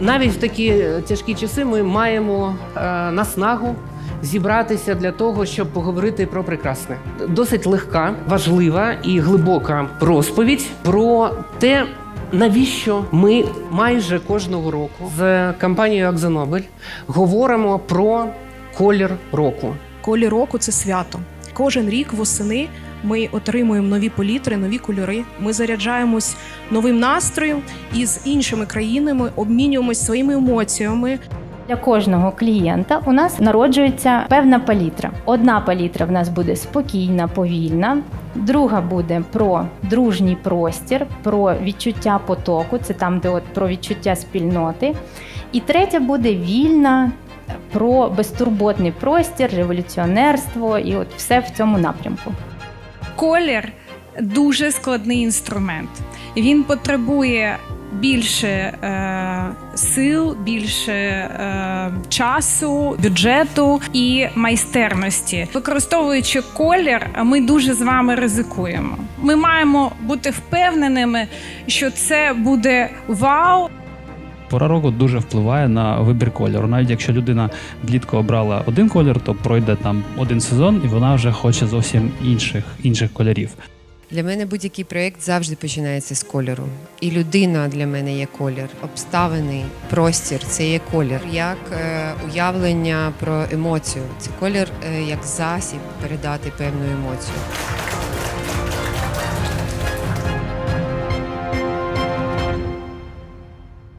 навіть в такі тяжкі часи ми маємо е, наснагу зібратися для того, щоб поговорити про прекрасне. Досить легка, важлива і глибока розповідь про те. Навіщо ми майже кожного року з компанією Акзонобель говоримо про колір року? Колір року це свято. Кожен рік восени ми отримуємо нові палітри, нові кольори. Ми заряджаємось новим настроєм і з іншими країнами обмінюємось своїми емоціями. Для кожного клієнта у нас народжується певна палітра. Одна палітра в нас буде спокійна, повільна. Друга буде про дружній простір, про відчуття потоку, це там, де от про відчуття спільноти. І третя буде вільна про безтурботний простір, революціонерство і от все в цьому напрямку. Колір дуже складний інструмент. Він потребує більше е, сил, більше е, часу, бюджету і майстерності. Використовуючи колір, ми дуже з вами ризикуємо. Ми маємо бути впевненими, що це буде вау. Пора року дуже впливає на вибір кольору. Навіть якщо людина влітку обрала один колір, то пройде там один сезон, і вона вже хоче зовсім інших інших кольорів. Для мене будь-який проєкт завжди починається з кольору. І людина для мене є колір, обставини, простір це є колір, як е, уявлення про емоцію. Це колір е, як засіб передати певну емоцію.